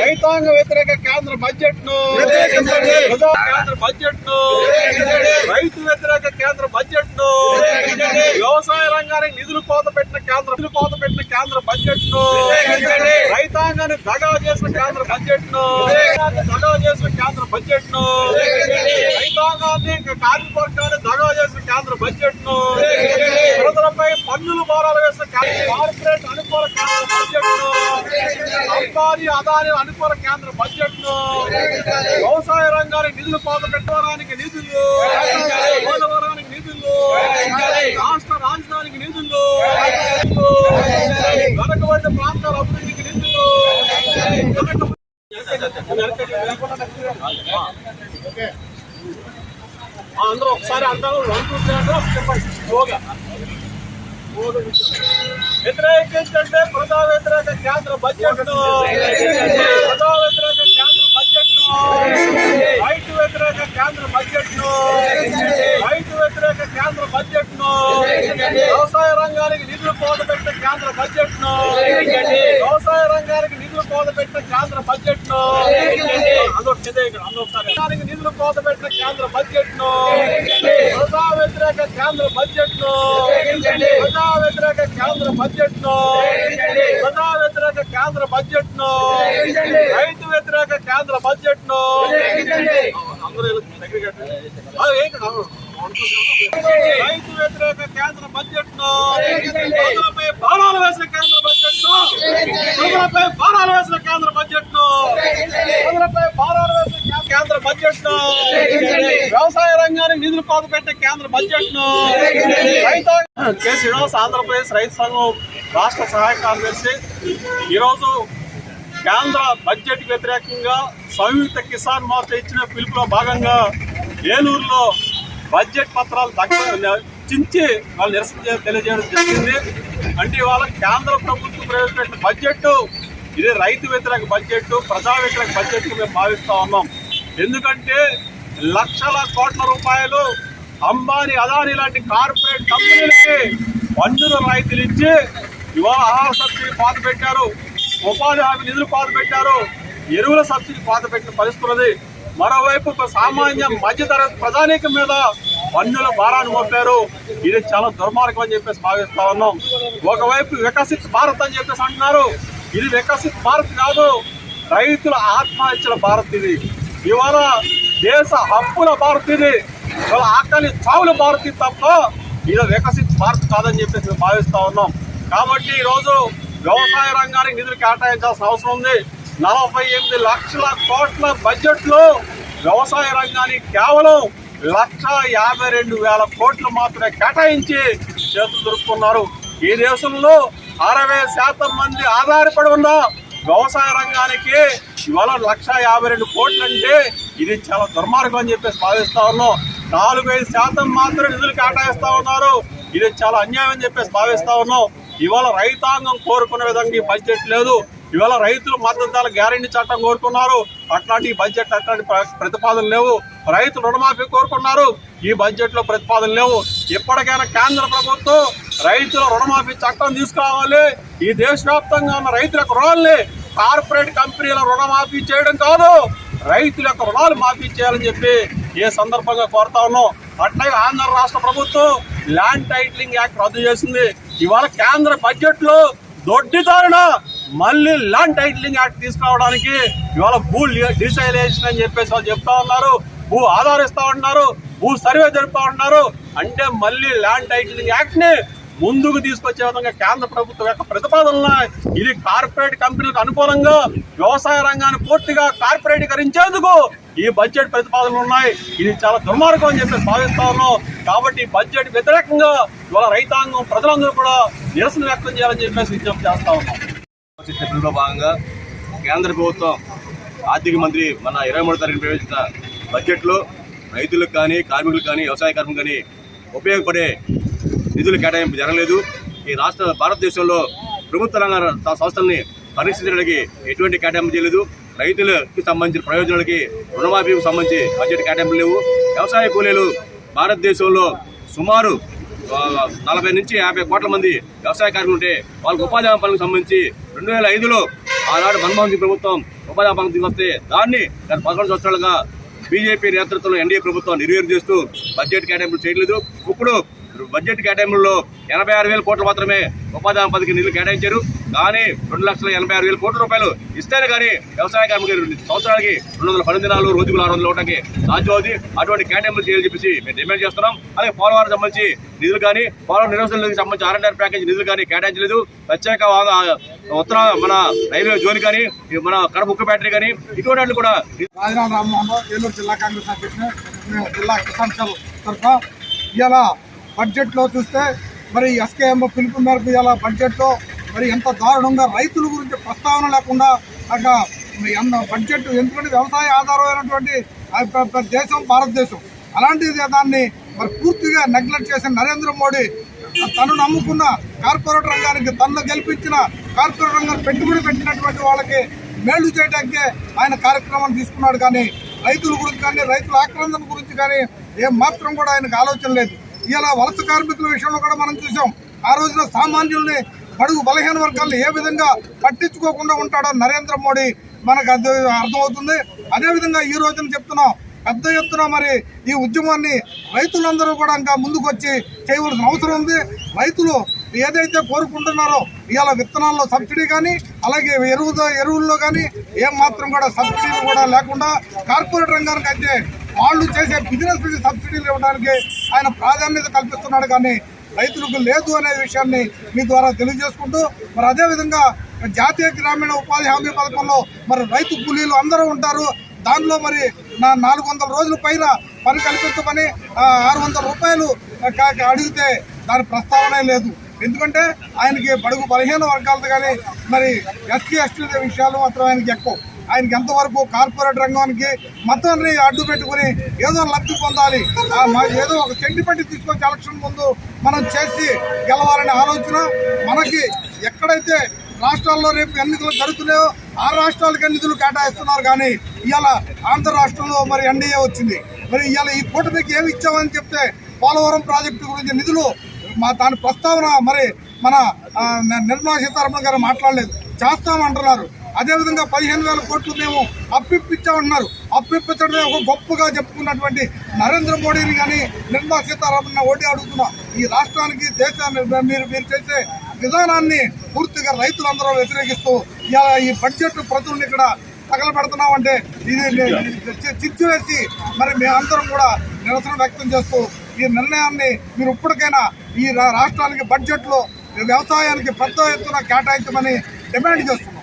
రైతాంగ వ్యతిరేక కేంద్ర బడ్జెట్ను కేంద్ర బడ్జెట్ను రైతు వ్యతిరేక కేంద్ర బడ్జెట్ను వ్యవసాయ రంగానికి నిధులు కోత పెట్టిన కేంద్ర నిధులు కోత పెట్టిన కేంద్ర బడ్జెట్ను రైతాంగాన్ని దగా చేసిన కేంద్ర బడ్జెట్ను దగా చేసిన కేంద్ర బడ్జెట్ను రైతాంగాన్ని కార్మిక వర్గాన్ని దగా చేసిన కేంద్ర బడ్జెట్ను ప్రజలపై పన్నులు భారాలు వేసిన కేంద్ర కార్పొరేట్ అనుకూల కేంద్ర బడ్జెట్ను అంబానీ అదాని అనుకూల కేంద్ర బడ్జెట్ను వ్యవసాయ రంగానికి నిధులు పాత పెట్టడానికి నిధులు పోలవరానికి నిధులు రాష్ట్ర రాజధానికి నిధులు వెనకబడిన ప్రాంతాల అభివృద్ధికి నిధులు అందరూ ఒకసారి అందరూ వన్ టూ త్రీ అంటే చెప్పండి. యోగా వ్యతిరేకించంటే ప్రజా వ్యతిరేక కేంద్ర బడ్జెట్ ప్రజా వ్యతిరేక కేంద్ర బడ్జెట్ను రైతు వ్యతిరేక కేంద్ర బడ్జెట్ను రైతు వ్యతిరేక కేంద్ర బడ్జెట్ వ్యవసాయ రంగానికి నిధులు పోతపెట్టిన కేంద్ర బడ్జెట్ వ్యవసాయ రంగానికి నిధులు పోతపెట్టిన కేంద్ర బడ్జెట్ను అందరూ ఇక్కడ నిధులు పోతపెట్టిన కేంద్ర బడ్జెట్ను ప్రజా వ్యతిరేక కేంద్ర బడ్జెట్ను ప్రజా వ్యతిరేక కేంద్ర బడ్జెట్ను ప్రజా వ్యతిరేక కేంద్ర బడ్జెట్ను రైతు వ్యతిరేక కేంద్ర బడ్జెట్ను అందరూ రైతు వ్యతిరేక కేంద్ర బడ్జెట్ను ప్రజలపై భారాలు వేసిన కేంద్ర ప్రజలపై భారాలు వేసిన కేంద్ర బడ్జెట్ను ప్రజలపై భారాలు వేసిన కే- కేంద్ర బడ్జెట్ను వ్యవసాయ రంగానికి నిధులు కోత పెట్టే కేంద్ర బడ్జెట్ను కె శ్రీనివాస్ ఆంధ్రప్రదేశ్ రైతు సంఘం రాష్ట్ర సహాయ కార్యదర్శి. ఈరోజు కేంద్ర బడ్జెట్ వ్యతిరేకంగా సంయుక్త కిసాన్ మోర్చా ఇచ్చిన పిలుపులో భాగంగా ఏలూరులో బడ్జెట్ పత్రాలు చించి వాళ్ళు నిరసన తెలియజేయడం జరిగింది. అంటే ఇవాళ కేంద్ర ప్రభుత్వం ప్రవేశపెట్టిన బడ్జెట్ ఇది రైతు వ్యతిరేక బడ్జెట్ ప్రజా వ్యతిరేక బడ్జెట్ మేము భావిస్తూ ఉన్నాం. ఎందుకంటే లక్షల కోట్ల రూపాయలు అంబానీ అదానీ లాంటి కార్పొరేట్ కంపెనీలకి పన్నుల రైతులు ఇచ్చి ఇవాళ ఆహార సబ్సిడీ పాత పెట్టారు ఉపాధి హామీ నిధులు పాత పెట్టారు ఎరువుల సబ్సిడీ పాత పెట్టిన పరిస్థితున్నది. మరోవైపు ఒక సామాన్య మధ్యతరగతి ప్రజానీకం మీద పన్నుల భారాన్ని మోపారు. ఇది చాలా దుర్మార్గం అని చెప్పేసి భావిస్తా ఉన్నాం. ఒకవైపు వికసిత్ భారత్ అని చెప్పేసి అంటున్నారు. ఇది వికసిత్ భారత్ కాదు. రైతుల ఆత్మహత్యల భారత్ ఇది. ఇవాళ దేశ హక్కుల భారత్ ఇది. ఇవాళ ఆకలి చావుల భారత్ తప్ప ఇది వికసిత్ భారత్ కాదని చెప్పేసి మేము భావిస్తూ ఉన్నాం. కాబట్టి ఈరోజు వ్యవసాయ రంగానికి నిధులు కేటాయించాల్సిన అవసరం ఉంది. నలభై ఎనిమిది లక్షల కోట్ల బడ్జెట్లో వ్యవసాయ రంగానికి కేవలం లక్ష యాభై రెండు వేల కోట్లు మాత్రమే కేటాయించి చేతులు దొరుకుతున్నారు ఈ దేశంలో అరవై శాతం మంది ఆధారపడి ఉన్న వ్యవసాయ రంగానికి ఇవాళ లక్ష యాభై రెండు కోట్లు అంటే ఇది చాలా దుర్మార్గం అని చెప్పేసి భావిస్తా ఉన్నాం. నాలుగు ఐదు శాతం మాత్రం నిధులు కేటాయిస్తా ఉన్నారు. ఇది చాలా అన్యాయం అని చెప్పేసి భావిస్తా ఉన్నాం. ఇవాళ రైతాంగం కోరుకున్న విధంగా ఈ బడ్జెట్ లేదు. ఇవాళ రైతులు మద్దతు ధర గ్యారంటీ చట్టం కోరుకున్నారు. అట్లాంటి బడ్జెట్ అట్లాంటి ప్ర- ప్రతిపాదనలు లేవు. రైతులు రుణమాఫీ కోరుకున్నారు. ఈ బడ్జెట్లో ప్రతిపాదనలు లేవు. ఇప్పటికైనా కేంద్ర ప్రభుత్వం రైతుల రుణమాఫీ చట్టం తీసుకురావాలి. ఈ దేశవ్యాప్తంగా ఉన్న రైతుల రుణాల్ని కార్పొరేట్ కంపెనీల రుణమాఫీ చేయడం కాదు రైతుల యొక్క రుణాలు మాఫీ చేయాలని చెప్పి ఏ సందర్భంగా కోరుతా ఉన్నాం. అట్లాగే ఆంధ్ర రాష్ట్ర ప్రభుత్వం ల్యాండ్ టైటిలింగ్ యాక్ట్ రద్దు చేసింది. ఇవాళ కేంద్ర బడ్జెట్లో దొడ్డిదారుణ మళ్ళీ ల్యాండ్ టైటిలింగ్ యాక్ట్ తీసుకురావడానికి ఇవాళ భూ డిసైలేషన్ అని చెప్పేసి వాళ్ళు చెప్తా ఉన్నారు. భూ ఆధారిస్తా ఉన్నారు భూ సర్వే జరుపుతా ఉన్నారు. అంటే మళ్ళీ ల్యాండ్ టైటిలింగ్ యాక్ట్ని ముందుకు తీసుకొచ్చే విధంగా కేంద్ర ప్రభుత్వం యొక్క ప్రతిపాదనలు ఇది కార్పొరేట్ కంపెనీలకు అనుకూలంగా వ్యవసాయ రంగాన్ని పూర్తిగా కార్పొరేటీకరించేందుకు ఈ బడ్జెట్ ప్రతిపాదనలు ఉన్నాయి. ఇది చాలా దుర్మార్గం అని చెప్పి భావిస్తా ఉన్నాం. కాబట్టి బడ్జెట్ వ్యతిరేకంగా ఇవాళ రైతాంగం ప్రజలందరూ కూడా నిరసన వ్యక్తం చేయాలని చెప్పేసి విజ్ఞప్తి చేస్తా ఉన్నాం. భాగంగా కేంద్ర ప్రభుత్వం ఆర్థిక మంత్రి మన ఇరవై మూడు తారీఖున ప్రవేశించిన బడ్జెట్లో రైతులకు కానీ కార్మికులకు కానీ వ్యవసాయ కార్మికులు కానీ ఉపయోగపడే నిధులు కేటాయింపు జరగలేదు. ఈ రాష్ట్ర భారతదేశంలో ప్రభుత్వ రంగ సంస్థల్ని పరీక్షించడానికి ఎటువంటి కేటాయింపు చేయలేదు. రైతులకు సంబంధించిన ప్రయోజనాలకి రుణమాఫీకి సంబంధించి బడ్జెట్ కేటాయింపులు లేవు. వ్యవసాయ కూలీలు భారతదేశంలో సుమారు నలభై నుంచి యాభై కోట్ల మంది వ్యవసాయ కార్మికులు ఉంటే వాళ్ళకి ఉపాధి హామీ పనులకు సంబంధించి రెండు వేల ఐదులో ఆనాడు మన్మోహన్ సింగ్ ప్రభుత్వం ఉపాధి పనులు తీసుకొస్తే దాన్ని గత పదకొండు సంవత్సరాలుగా బీజేపీ నేతృత్వంలో ఎన్డీఏ ప్రభుత్వం నిర్వీర్యం చేస్తూ బడ్జెట్ కేటాయింపులు చేయలేదు. ఇప్పుడు బడ్జెట్ కేటాయింపుల్లో ఎనభై ఆరు వేల కోట్లు మాత్రమే ఉపాధి హామీ పథకం నిధులు కేటాయించారు. కానీ రెండు లక్షల ఎనభై ఆరు వేల కోట్ల రూపాయలు ఇస్తేనే కానీ వ్యవసాయ కార్మికులు సంవత్సరానికి రెండు వందల పన్నెండు దినాలు రోజుకు ఆరు వందలు ఒకటికి సాధ్యమవుతుంది అటువంటి కేటాయింపులు చేయాలని చెప్పేసి మేము డిమాండ్ చేస్తున్నాం. అలాగే పోలవరం సంబంధించి నిధులు కానీ పోలవరం నిర్వహణకు సంబంధించి ఆర్ఎన్ఆర్ ప్యాకేజ్ నిధులు కానీ కేటాయించలేదు. ప్రత్యేక ఉత్తర మన రైల్వే జోన్ కానీ మన కడప ఉక్కు బ్యాటరీ కానీ ఇటువంటి కూడా రాజరామ రామ్మోహన్ ఏలూరు జిల్లా కాంగ్రెస్ అధ్యక్షుడు జిల్లా కిసాన్ సెల్ తరఫున ఇలా బడ్జెట్లో చూస్తే మరి ఎస్కేఎం పిలుపు మేరకు ఇలా బడ్జెట్లో మరి ఎంత దారుణంగా రైతుల గురించి ప్రస్తావన లేకుండా అక్కడ ఎంత బడ్జెట్ ఎందుకంటే వ్యవసాయ ఆధారమైనటువంటి దేశం భారతదేశం. అలాంటి దాన్ని మరి పూర్తిగా నెగ్లెక్ట్ చేసిన నరేంద్ర మోడీ తను నమ్ముకున్న కార్పొరేట్ రంగానికి తను గెలిపించిన కార్పొరేట్ రంగాన్ని పెట్టుబడి పెట్టినటువంటి వాళ్ళకి మేళ్ళు చేయడానికే ఆయన కార్యక్రమం తీసుకున్నాడు. కానీ రైతుల గురించి కానీ రైతుల ఆక్రందన గురించి కానీ ఏం మాత్రం కూడా ఆయనకు ఆలోచన లేదు. ఇలా వలస కార్మికుల విషయంలో కూడా మనం చూసాం. ఆ రోజున సామాన్యుల్ని బడుగు బలహీన వర్గాలను ఏ విధంగా పట్టించుకోకుండా ఉంటాడో నరేంద్ర మోడీ మనకు అది అర్థమవుతుంది. అదేవిధంగా ఈ రోజున చెప్తున్నాం పెద్ద ఎత్తున మరి ఈ ఉద్యమాన్ని రైతులందరూ కూడా ఇంకా ముందుకు వచ్చి చేయవలసిన అవసరం ఉంది. రైతులు ఏదైతే కోరుకుంటున్నారో ఇవాళ విత్తనాల్లో సబ్సిడీ కానీ అలాగే ఎరువు ఎరువుల్లో కానీ ఏం మాత్రం కూడా సబ్సిడీలు కూడా లేకుండా కార్పొరేట్ రంగానికి అయితే వాళ్ళు చేసే బిజినెస్ సబ్సిడీలు ఇవ్వడానికి ఆయన ప్రాధాన్యత కల్పిస్తున్నాడు కానీ రైతులకు లేదు అనే విషయాన్ని మీ ద్వారా తెలియజేసుకుంటూ మరి అదేవిధంగా జాతీయ గ్రామీణ ఉపాధి హామీ పథకంలో మరి రైతు కూలీలు అందరూ ఉంటారు. దానిలో మరి నా నాలుగు వందల రోజుల పైన పని కల్పించమని ఆరు వందల రూపాయలు అడిగితే దాని ప్రస్తావనే లేదు. ఎందుకంటే ఆయనకి బడుగు బలహీన వర్గాలతో కానీ మరి ఎస్సీ ఎస్టీ విషయాలు మాత్రం ఆయనకి ఎక్కువ. ఆయనకి ఎంతవరకు కార్పొరేట్ రంగానికి మతాన్ని అడ్డు పెట్టుకుని ఏదో లబ్ధి పొందాలి. ఏదో ఒక సెంటిమెంట్ తీసుకొచ్చి ఎలక్షన్ ముందు మనం చేసి గెలవాలనే ఆలోచన మనకి ఎక్కడైతే రాష్ట్రాల్లో రేపు ఎన్నికలు జరుగుతున్నాయో ఆ రాష్ట్రాలకు నిధులు కేటాయిస్తున్నారు కానీ ఇవాళ ఆంధ్ర రాష్ట్రంలో మరి ఎన్డీఏ వచ్చింది. మరి ఇవాళ ఈ కూటమికి ఏమి ఇచ్చామని చెప్తే పోలవరం ప్రాజెక్టు గురించి నిధులు మా దాని ప్రస్తావన మరి మన నిర్మలా సీతారామన్ గారు మాట్లాడలేదు. చేస్తామంటున్నారు. అదేవిధంగా పదిహేను వేల కోట్లు మేము అప్పిప్పించామంటున్నారు అప్పిప్పించడమే ఒక గొప్పగా చెప్పుకున్నటువంటి నరేంద్ర మోడీని కానీ నిర్మలా సీతారామన్ ఓటీ అడుగుతున్నా ఈ రాష్ట్రానికి దేశాన్ని మీరు మీరు చేసే విధానాన్ని పూర్తిగా రైతులందరూ వ్యతిరేకిస్తూ ఇలా ఈ బడ్జెట్ ప్రతుల్ని ఇక్కడ తగలబెడుతున్నామంటే ఇది చిచ్చు వేసి మరి మేమందరం కూడా నిరసన వ్యక్తం చేస్తూ ఈ నిర్ణయాన్ని మీరు ఇప్పటికైనా ఈ రా- రాష్ట్రానికి బడ్జెట్లో వ్యవసాయానికి పెద్ద ఎత్తున కేటాయించమని డిమాండ్ చేస్తున్నాం.